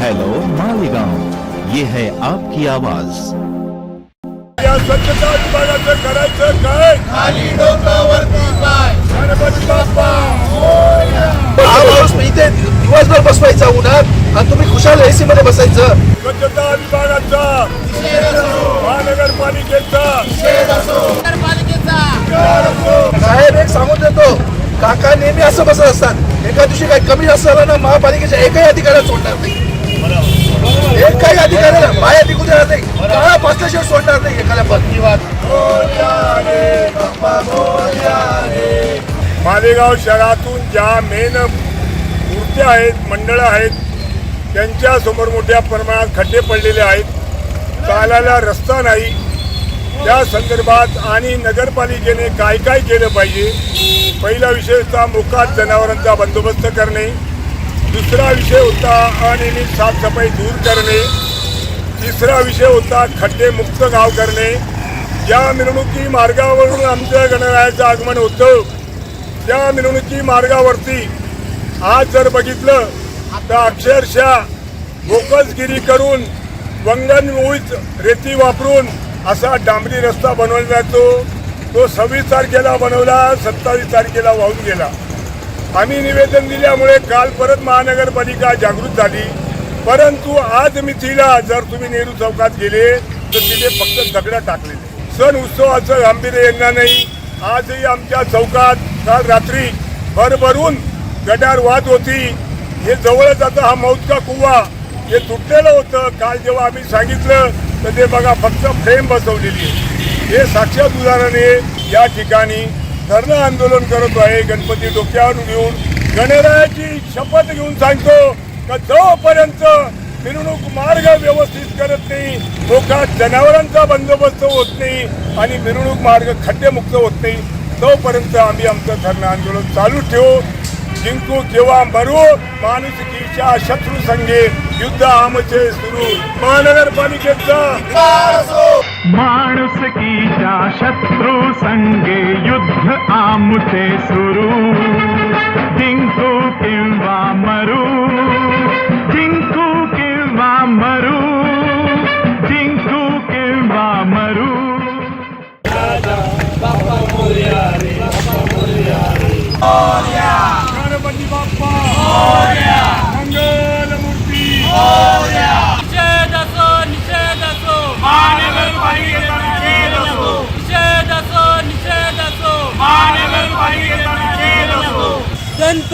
Hello Malegaon ये है आपकी आवाज. या स्वच्छता विभागाचं करायचं काय? गणपती बाप्पा. हा इथे दिवसभर बसवायचा उन्हात आणि तुम्ही खुशाल एसी मध्ये बसायचं. स्वच्छता विभागाचा. महानगरपालिकेचा. साहेब एक सांगून देतो. काका नेहमी असं बसत असतात. एका दिवशी काही कमी जास्त झालं ना महापालिकेच्या एकही अधिकाऱ्याला सोडणार नाही. एकही अधिकाऱ्याला बाहेर टिकू देणार नाही. काळा पासल्याशिवाय सोडणार नाही एखाद्या पत्नीवाद मालेगाव शहरातून ज्या मेन मूर्त्या आहेत मंडळं आहेत त्यांच्यासमोर मोठ्या प्रमाणात खड्डे पडलेले आहेत. चालायला रस्ता नाही. त्या संदर्भात आणि नगरपालिकेने काय काय केलं पाहिजे? पहिला विशेषतः होता मोकाट जनावरांचा बंदोबस्त करणे दुसरा विषय होता अनियमित साफसफाई दूर करणे. तिसरा विषय होता खड्डे मुक्त गाव करणे. ज्या मिरवणुकी मार्गावरून आमच्या गणरायाचं आगमन होतं. त्या मिरवणुकी मार्गावरती आज जर बघितलं तर अक्षरशः बोकसगिरी करून वंगन मुळीच रेती वापरून असा डांबरी रस्ता बनवला जातो. तो सव्वीस तारखेला बनवला सत्तावीस तारखेला वाहून गेला. आम्ही निवेदन दिल्यामुळे काल परत महानगरपालिका जागृत झाली. परंतु आज मिथीला जर तुम्ही नेहरू चौकात गेले तर तिथे फक्त दगडा टाकले. सण उत्सवाचं गांभीर्य येणार नाही. आजही आमच्या चौकात काल रात्री भरभरून गटार वाद होती. हे जवळच आता हा मौजका कुवा. हे तुटलेलं होतं. काल जेव्हा आम्ही सांगितलं तर ते बघा फक्त फ्रेम बसवलेली आहे. हे साक्षात उदाहरण आहे या ठिकाणी. धरणं आंदोलन करत आहे गणपती डोक्यावर घेऊन गणरायाची शपथ घेऊन सांगतो का जोपर्यंत मिरवणूक मार्ग व्यवस्थित करत नाही लोकात जनावरांचा बंदोबस्त होत नाही आणि मिरवणूक मार्ग खड्डेमुक्त होत नाही तोपर्यंत आम्ही आमचं धरणं आंदोलन चालू ठेवू. जिंकू किंवा मरू माणूस शत्रू संघे युद्ध आमचे सुरू महानगरपालिकेचा माणुसकीच्या शत्रू संगे युद्ध आमुचे सुरू जिंकू किंवा मरू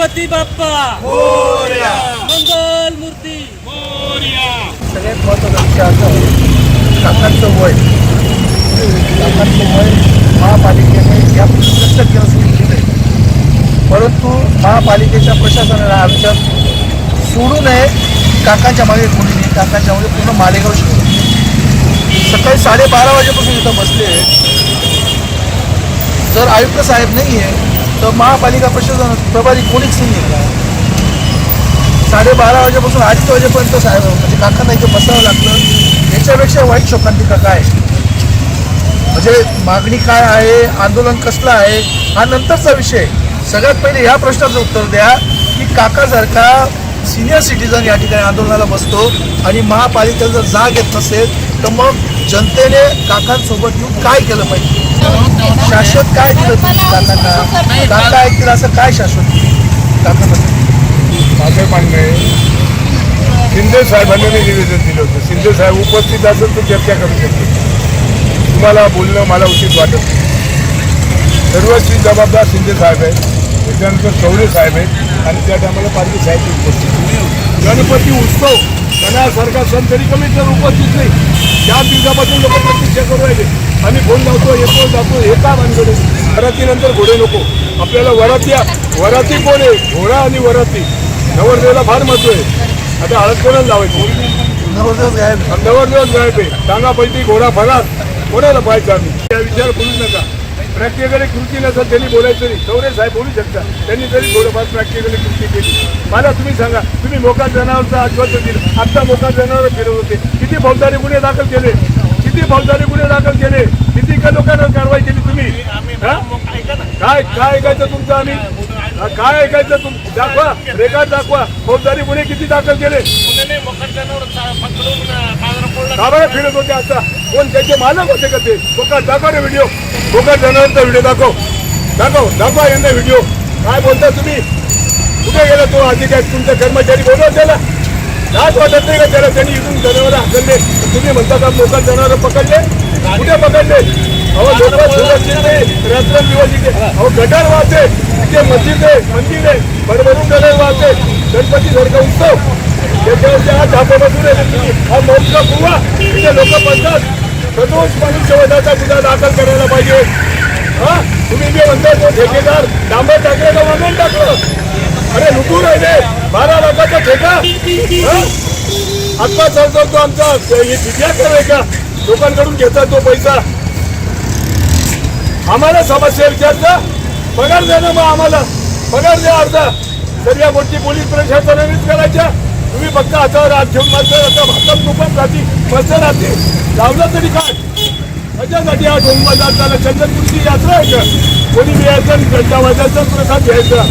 गणपती बाप्पा. मंगल मूर्ती. सगळ्यात महत्त्वाचा विषय असा आहे काकांचं वय. काकांचं वय महापालिकेने या केलं परंतु महापालिकेच्या प्रशासनाला आमच्यात सोडू नये काकांच्या मागे कोणी नाही काकांच्या मागे पूर्ण मालेगाव शिकवलं सकाळी साडेबारा वाजेपासून इथं बसले जर आयुक्त साहेब नाही आहे तर महापालिका प्रशासन प्रभारी कोणीच नाही आहे. साडेबारा वाजेपासून अडीच वाजेपर्यंत साहेब म्हणजे काकांना इथे बसावं लागलं. याच्यापेक्षा वाईट शोकांतिका काय? म्हणजे मागणी काय आहे? आंदोलन कसलं आहे? हा नंतरचा विषय. सगळ्यात पहिले ह्या प्रश्नाचं उत्तर द्या की काकासारखा सिनियर सिटीजन या ठिकाणी आंदोलनाला बसतो आणि महापालिकेला जर जाग येत नसेल तर मग जनतेने काकांसोबत येऊन काय केलं पाहिजे? शाश्वत काय दिलं तुम्ही काकांना? काका ऐकतील असं काय शाश्वत काकांना? माझं म्हणणं आहे शिंदे साहेबांनी मी निवेदन दिलं होतं. शिंदे साहेब उपस्थित असेल तर चर्चा करू शकतो तुम्हाला बोलणं मला उचित वाटत. सर्वस्वी जबाबदार शिंदे साहेब आहेत. त्याच्यानंतर चौरे साहेब आहेत. आणि त्या टायमाला पारवी साहेब उपस्थित गणपती उत्सव सणासारखा सण तरी कमी तर उपस्थित नाही. चार दिवसापासून लोक प्रतीक्षा करू राहिले. आम्ही फोन लावतो येतो जातो हे का आहे? वरातीनंतर घोडे नको. आपल्याला वराती वराती कोण आहे? घोडा आणि वराती. नवरदेवाला फार महत्त्व आहे. आता हळद कोणाला लावायची? नवरदेव गायब नवरदेवच गायब आहे. सांगा पहिली घोडा फरार. कोणाला पाहायचं आम्ही? त्या विचार बोलू नका. प्रॅक्टिकली कृती नसेल त्यांनी बोलायचं नाही. चौरे साहेब बोलू शकता. त्यांनी तरी थोडंफार प्रॅक्टिकली कृती केली. मला तुम्ही सांगा तुम्ही मोका जनावरचं आश्वासन दिलं. आत्ता मोका जनावर फिरत होते. किती फौजदारी गुन्हे दाखल केले? किती फौजदारी गुन्हे दाखल केले? किती का लोकांवर कारवाई केली तुम्ही? काय काय ऐकायचं तुमचं आम्ही? काय ऐकायचं तुम दाखवा रेकॉर्ड दाखवा. फौजदारी गुन्हे किती दाखल केले? का फिरत होते आता? कोण त्याचे मालक होते का ते? बोका दाखव रे व्हिडिओ बोका जनावरचा व्हिडिओ दाखव. दाखव दाखवा यांना व्हिडिओ काय बोलता तुम्ही? कुठे गेला तो आधी काय तुमचा कर्मचारी बोलव त्याला काय वाटत नाही का त्याला? त्यांनी इथून जनावर हाकलले. तुम्ही म्हणता का लोकांना जनावर पकडले? कुठे पकडले? अहो लोक सुरक्षित नाही रात्रंदिवस इथे अहो गटार वाहते इथे मस्जिद आहे मंदिर आहे भरभरून गटार वाहते गणपती सारखा उत्सव. त्याच्यावरती हा धापे बसून हा मोठा कुवा इथे लोक सदोष गुन्हा दाखल करायला पाहिजे. हा? तुम्ही जे म्हणता तो ठेकेदार डांबर टाकले का वागून टाकलं? अरे लुटून राहिले. बारा लाखाचा ठेका. हा? चालतो तो आमचा हे फिर्या लोकांकडून घेतात तो पैसा. आम्हाला समस्या विचारता पगार द्या ना मग आम्हाला. पगार द्या अर्धा. तर या गोष्टी पोलीस प्रशासनानेच करायच्या तुम्ही फक्त हातावर हात घेऊन मात्र आता हातात दुकान राहते मस्त राहते लावलं तरी काय? त्याच्यासाठी हा डोंगर झाला चंद्रपूरची यात्रा आहे का? कोणी मिळायचं आणि घंटा वाजायचा प्रसाद घ्यायचा?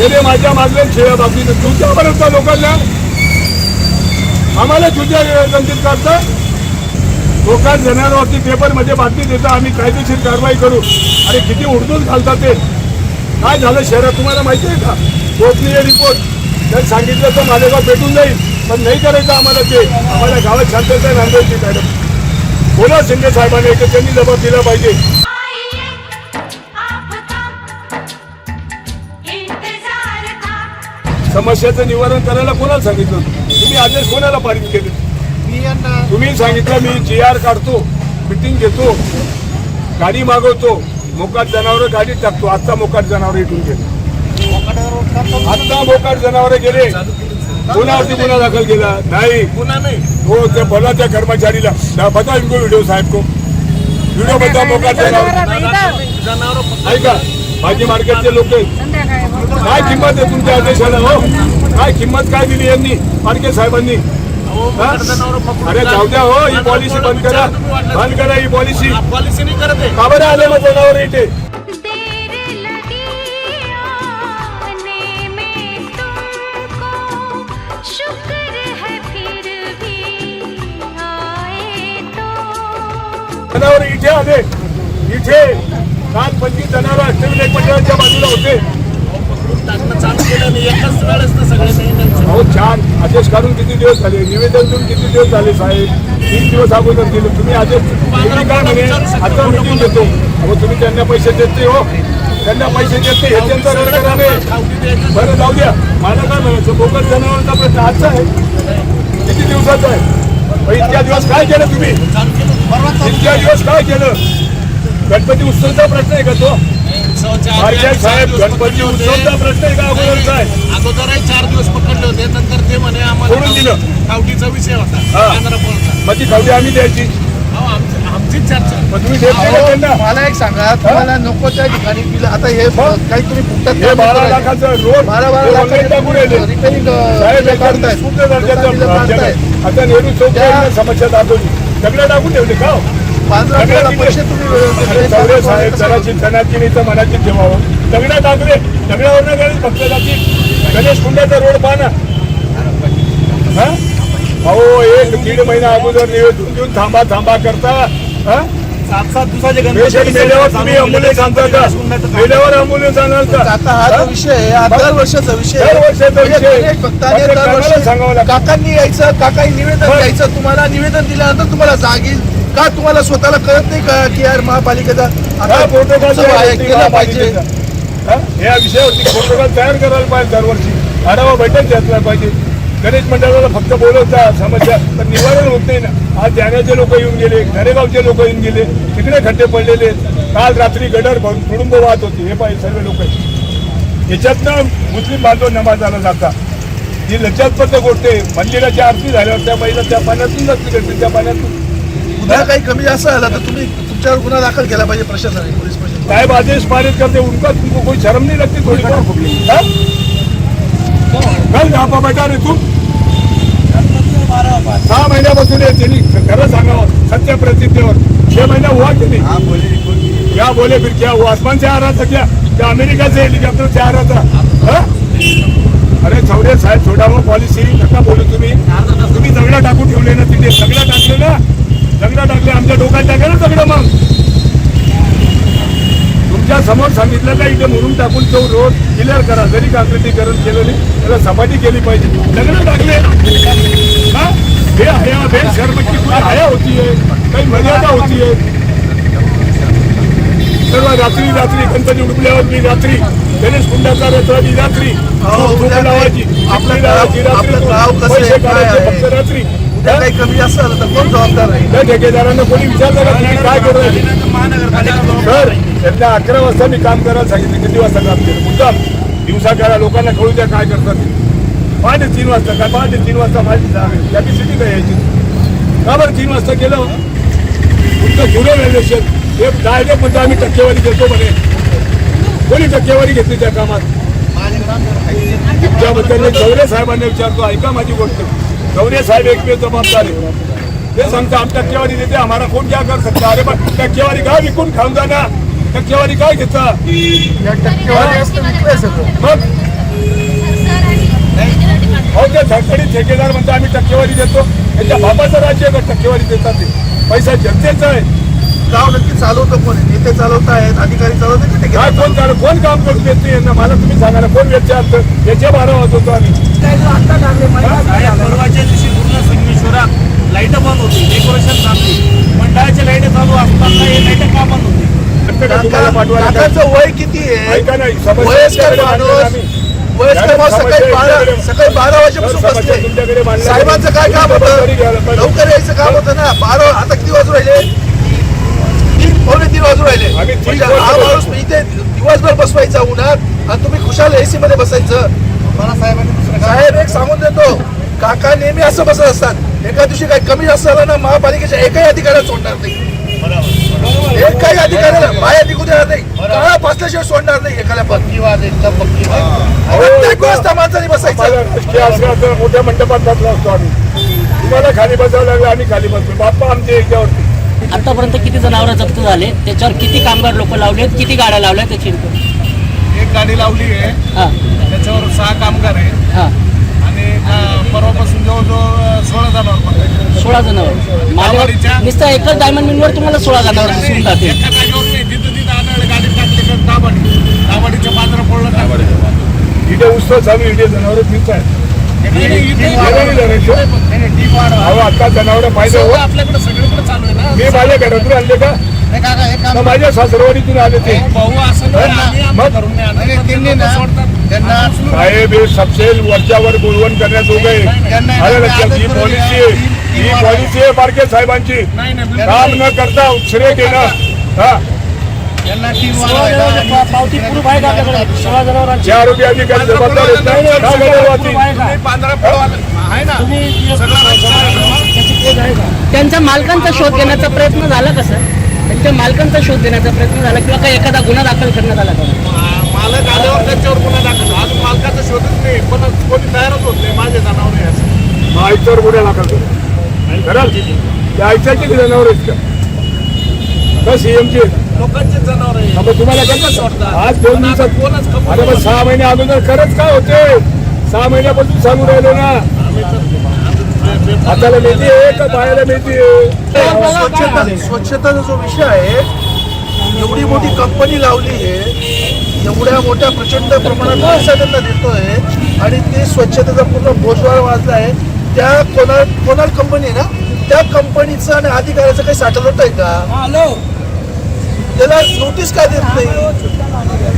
हे माझ्या मागल्या खेळा बाबतीत. तुमच्या बनवता लोकांना आम्हाला तुझ्या गंतीत करता? लोकांना जनावरती पेपरमध्ये बातमी देता आम्ही कायदेशीर कारवाई करू. आणि किती उडदून घालतात ते. काय झालं शहरात तुम्हाला माहिती आहे का? गोपनीय रिपोर्ट जर सांगितलं तर मालेगाव भेटून जाईल. पण नाही करायचं आम्हाला ते. आम्हाला गावात शांतता नांदायची मॅडम. बोला शिंदे साहेबांनी की त्यांनी जबाब दिला पाहिजे. समस्याचं निवारण करायला कोणाला सांगितलं? तुम्ही आदेश कोणाला पारित केले? तुम्ही सांगितलं मी जी आर काढतो मिटिंग घेतो गाडी मागवतो मोकाट जनावर गाडीत टाकतो. आत्ता मोकाट जनावर इथून गेले. आत्ता मोकाट जनावर गेले. कोणावरती गुन्हा दाखल केला. नाही. हो त्या कर्मचारीला. दा- बता इनको व्हिडिओ साहेब को. व्हिडिओ बता मोकाट जनावर. ऐका भाजी मार्केटचे लोक काय किंमत आहे तुमच्या आदेशाला हो? काय किंमत काय दिली यांनी मार्के साहेबांनी? अरे जाऊ द्या हो ही पॉलिसी बंद करा. बंद करा ही पॉलिसी. पॉलिसी नाही करत. आहे का बरं आले मग जनावर इथे? देर लगी आने में तुमको शुक्र है फिर भी आए तो। जनावर इथे आले. इथे काल पंचवीस जनावर अष्टविनायक मंडळाच्या बाजूला होते. टाकणं चालू केलं नाही एकाच वेळेस ना सगळे maintenance. अहो छान. आदेश काढून किती दिवस झाले? निवेदन देऊन किती दिवस झाले साहेब? तीन दिवस अगोदर दिले तुम्ही आदेश तुम्ही काय म्हणे? आता मिटिंग घेतो. अहो तुम्ही त्यांना पैसे देत हो. त्यांना पैसे देत. हे त्यांचा खावटी द्यायचं बरं जाऊ द्या. मला काय म्हणायचं? बोगस जनावरांचा प्रश्न आजचा आहे. किती दिवसाचा आहे? इतक्या दिवस काय केलं तुम्ही? इतक्या दिवस काय केलं? गणपती उत्सवचा प्रश्न आहे का तो? चार साहेब दिवस गणपती पकडले होते. उत्सवचा प्रश्न आहे का अगोदरचा आहे अगोदरही चार दिवस पकडले होते नंतर ते म्हणे आम्हाला दिलं. खावटीचा विषय होता हा. मग ती खावडी आम्ही द्यायची अहो, आमची आमचीच चर्चा मग तुम्ही देत नाही का त्यांना अहो, मला एक सांगा तुम्हाला नको त्या ठिकाणी दिलं आता हे काही तुम्ही फुकटात हे बारा लाखाचं रोड बारा बारा लाखाचं टाकून राहिले. रिपेरिंग साहेब हे दर्जाचं. आता नेहरू चौक समस्या दाखवली सगळं टाकून ठेवले का हो? चौरे. साहेब मनाची ठेवावं दगडा टाकले दगडावर गणेश रोड पहा ना हा? अहो एक दीड महिना अगोदर निवेदन देऊन थांबा थांबा करता हा? सात सात दिवसाचे तुम्ही अम्बुलन्स आणता का मेल्यावर अम्बुलन्स आणाल का आता हा जो? विषय हा दर वर्षाचा विषय आहे. दर वर्षाचा म्हणजे विषय भक्ताने सांगावं. काकांनी यायचं काकांनी निवेदन. द्यायचं तुम्हाला निवेदन दिल्यानंतर तुम्हाला जाग का तुम्हाला स्वतःला कळत नाही का की यार महापालिकेचा हा आता प्रोटोकॉल केला पाहिजे. या विषयावरती प्रोटोकॉल तयार करायला पाहिजे दरवर्षी. आढावा बैठक घेतला पाहिजे. गणेश मंडळाला फक्त बोलवता समस्या. पण निवारण होत नाही ना. आज जाण्याचे लोक येऊन गेले नरेगावचे लोक येऊन गेले तिकडे खड्डे पडलेले. काल रात्री गडर तुडुंब वाहत होती. हे पाहिजे सर्व लोक याच्यातनं मुस्लिम बांधव नमाजाला जाता ही लज्जास्पद गोष्ट आहे. मंदिराची आरती झाल्यावर त्या महिला त्या पाण्यातून जाते करते त्या पाण्यातून. उद्या काही कमी जास्त झाला तर तुम्ही तुमच्यावर गुन्हा दाखल केला पाहिजे प्रशासनाने पोलीस प्रशासन साहेब आदेश पारित करते उनका तुमको कोई शर्म नहीं लगती थोड़ी बहुत हाँ? कल यहाँ पर बैठा रे तू सहा महिन्यापासून आहे त्यांनी खरं सांगावं सत्य प्रतिज्ञेवर छह महिना हुआ की नाही? क्या बोले फिर क्या वो आसमान से आ रहा था क्या? क्या अमेरिका से हेलिकॉप्टर से आ रहा था? हाँ? अरे चौरे साहेब सोडावं पॉलिसी नका बोलू तुम्ही। तुम्ही दगडा टाकून ठेवले ना तिथे दगडा टाकले ना दगडा टाकले आमच्या डोक्यात टाकले ना दगड मग. तुमच्यासमोर सांगितलं का इथे म्हणून टाकून तो रोड क्लिअर करा जरी काँक्रिटीकरण केलं नाही त्याला सपाटी केली पाहिजे. दगड टाकले. हा? हे हया बे शर्मची कुठे हया होतीये काही मर्यादा होतीये सर्व रात्री रात्री गणपती उडपल्यावर मी रात्री गणेश कुंडाचा रथ रात्री लावायची. रात्री आपलं गाव कसं आहे, पैसे काढायचे? फक्त रात्री. उद्या काही कमी जास्त झालं तर कोण जबाबदार आहे? त्या ठेकेदारांना कोणी विचारलं का तुम्ही काय करू राहिले? सर त्यांना अकरा वाजता मी काम करायला सांगितलं. किती वाजता काम केलं? मुद्दाम. दिवसा करा लोकांना कळू द्या काय करतात ते. पहाटे तीन वाजता काय पहाटे तीन वाजता माझी कॅपॅसिटी काय यायची. का बरं तीन वाजता केलं? तुमचं जुनं व्हॅल्युएशन हे डायरेक्ट म्हणजे आम्ही टक्केवारी घेतो म्हणे. कोणी टक्केवारी घेतली त्या कामात? त्याबद्दल चौरे साहेबांना विचारतो. ऐका माझी गोष्ट. चौरे साहेब एकमेव जबाबदार ते सांगता आम टक्केवारी देते आम्हाला कोण क्या कर सकता? अरे पण टक्केवारी का विकून खाऊन जा ना टक्केवारी काय घेता? या टक्केवारी असतं विकलंय सगळं मग? अहो ते सरकारी ठेकेदार म्हणतात आम्ही टक्केवारी देतो. त्यांच्या बापाचं राज्य आहे टक्केवारी देतात ते? पैसा जनतेचा आहे. गाव नक्की चालवतं कोण? नेते चालवत आहेत अधिकारी चालवत आहेत का काय कोण चालू कोण काम करून देत नाही यांना मला तुम्ही सांगा ना कोण याच्या याच्या बारा वाजवतो आम्ही. साहेब, परवाच्या दिवशी पूर्ण संगमेश्वरात लाइट बंद होती डेकोरेशन चालली मंडळाच्या लाइट चालू असताना हे लाइट का बंद होती? काकाचं वय किती आहे? वयस्कर माणूस आम्ही. माणूस सकाळी बारा सकाळी बारा वाजेपासून बसले साहेबांचं काय काम होतं. लवकर यायचं काम होतं ना. बारा आता किती वाजू राहिले? तीन वाजू राहिले? म्हणजे हा बसलो. माणूस इथे दिवसभर बसवायचा उन्हात आणि तुम्ही खुशाल एसी मध्ये बसायचं. साहेब एक सांगून देतो. काका नेहमी असं बसत असतात. एका दिवशी काही कमी जास्त झालं ना महापालिकेच्या एकही अधिकाऱ्याला सोडणार नाही. एकही अधिकाऱ्याला बाहेर निघू देणार नाही. काळा फासल्याशिवाय सोडणार नाही एखाद्या पण प्रत्येक वाजता माणसाने बसायचं. मोठ्या मंडपात बसला असतो आम्ही. तुम्हाला खाली बसावं लागलं आम्ही खाली बसतो बाप्पा आमच्या याच्यावरती. आतापर्यंत किती जनावर जप्त झाले त्याच्यावर किती कामगार लोक लावलेत किती गाड्या लावल्या त्याची. एक गाडी लावली आहे. हा. त्याच्यावर सहा कामगार आहे हा. आणि परवापासून जवळजवळ सोळा पकडले. सोळा जनावर. माझ्या दाभाडीच्या- नुसतं एकच डायमंड मिलवर तुम्हाला सोळा जनावर दिसून जाते एका जागेवर नाही तिथं आढळलं गाडी टाकली तर दाबाडी दाबाडीच्या बाजारा पडलं टाकलं इथे उत्सव चालू इथे जनावर फिरत आहे आता जनावर हो. आपल्याकडे सगळीकडे चालू आहे ना. मी माझ्या घरातून आणले का? नाही, काका, एक काम का माझ्या सासरवाडीतून आले ते. साहेब हे सबसे वरच्यावर बोलवण करण्यात उभे त्यांना- आलं लक्षात ही पॉलिसी आहे. ही पॉलिसी आहे बारके साहेबांची. नाही नाही काम न करता उशिरे घेणं हा. पावती प्रूफ आहे का आपल्याकडे सोळा जनावरांची चार रुपये अधिकारी जबाबदार आहेत ना का गैरवाती? प्रूफ आहे. का? तुम्ही पांढरा पडवाल आहे ना? तुम्ही सगळं त्याची पोच आहे का? त्यांच्या मालकांचा शोध घेण्याचा प्रयत्न झाला का सर? त्यांच्या मालकांचा शोध घेण्याचा प्रयत्न झाला किंवा काही एखादा गुन्हा दाखल करण्यात आला का? मालक आल्यावर त्यांच्यावर गुन्हा दाखल अजून मालकाचा शोधच नाही पण कोणी तयारच होत नाही माझे जनावर आहे असं. गुन्हा दाखल करू. कराल किती जनावर आहेत का? का सीएमची लोकांचे जनावर आहे. तुम्हाला आज दोन दिवसात अरे मग सहा महिने अगोदर खरंच काय होते? सहा महिन्यापासून सांगू राहिलो ना. हाताला आहे का पायाला आहे? स्वच्छता स्वच्छताचा जो विषय आहे एवढी मोठी कंपनी लावली आहे एवढ्या मोठ्या प्रचंड प्रमाणात पैसा त्यांना देतोय आणि ते स्वच्छतेचा पूर्ण बोजवार वाजला आहे. त्या कोणा कोणाल कंपनी आहे ना? त्या कंपनीचं आणि अधिकाऱ्याचं काही साठवलं होत आहे का? त्याला नोटीस का देत नाही?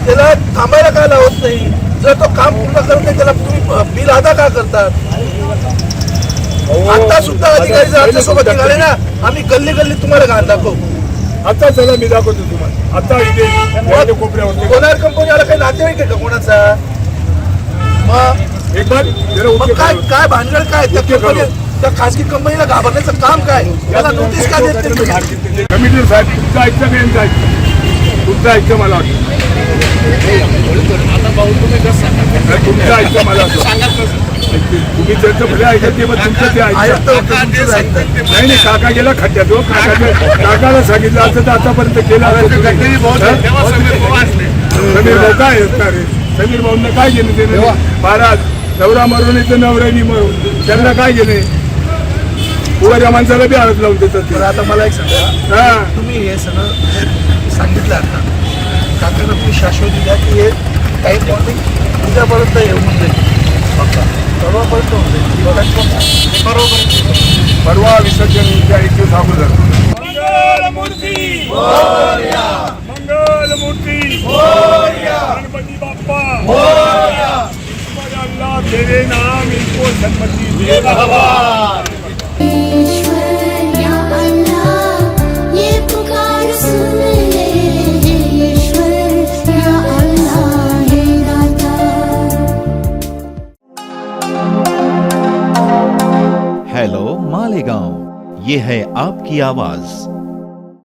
त्याला थांबायला का लावत नाही? जर तो काम पूर्ण करत नाही त्याला तुम्ही बिल अदा का करतात? आता सुद्धा अधिकारी आमच्यासोबत निघाले ना आम्ही गल्ली गल्ली तुम्हाला घाण दाखवू. आता चला मी दाखवतो तुम्हाला. आता इथे माझ्या कोपऱ्यावरती कोणार कंपनीवाला काही नातेवाईक आहे का कोणाचा? मग एक बार काय. काय भानगड काय? त्या. कंपनी त्या खासगी कंपनीला घाबरण्याचं काम काय? त्याला नोटीस का देत नाही? कमिटी साहेब तुमचं ऐकतं का यांचं ऐकतं? तुमचं ऐकतं मला वाटतं. आता भाऊ तुम्ही कसं सांगा तुमचं ऐकतं मला वाटतं. तुम्ही त्यांचं भले ऐकत ते पण तुमचं ते ऐकत. नाही नाही काका गेला खड्ड्यात हो काका काकाला सांगितलं असं तर आतापर्यंत केलं समीर भाऊ असले. समीर भाऊ काय असणार रे? समीर भाऊंना काय गेले ते महाराज नवरा मरून येतं नवऱ्यानी मरून. त्यांना काय गेले माणसाला बी हळद लावून देतात ते. आता मला एक सांगा. हा. तुम्ही हे सगळं सांगितलं आता. काकांना तुम्ही शाश्वती द्या की हे टाईम बॉन्डिंग उद्यापर्यंत येऊन जाईल. फक्त परवापर्यंत होऊन जाईल. दिवाळीत पण परवा विसर्जनच्या एक दिवस अगोदर मंगल मूर्ती मंगल मूर्ती गणपती बाप्पा. अल्लाह तेरे नाम इनको सन्मति दे ये है आपकी आवाज।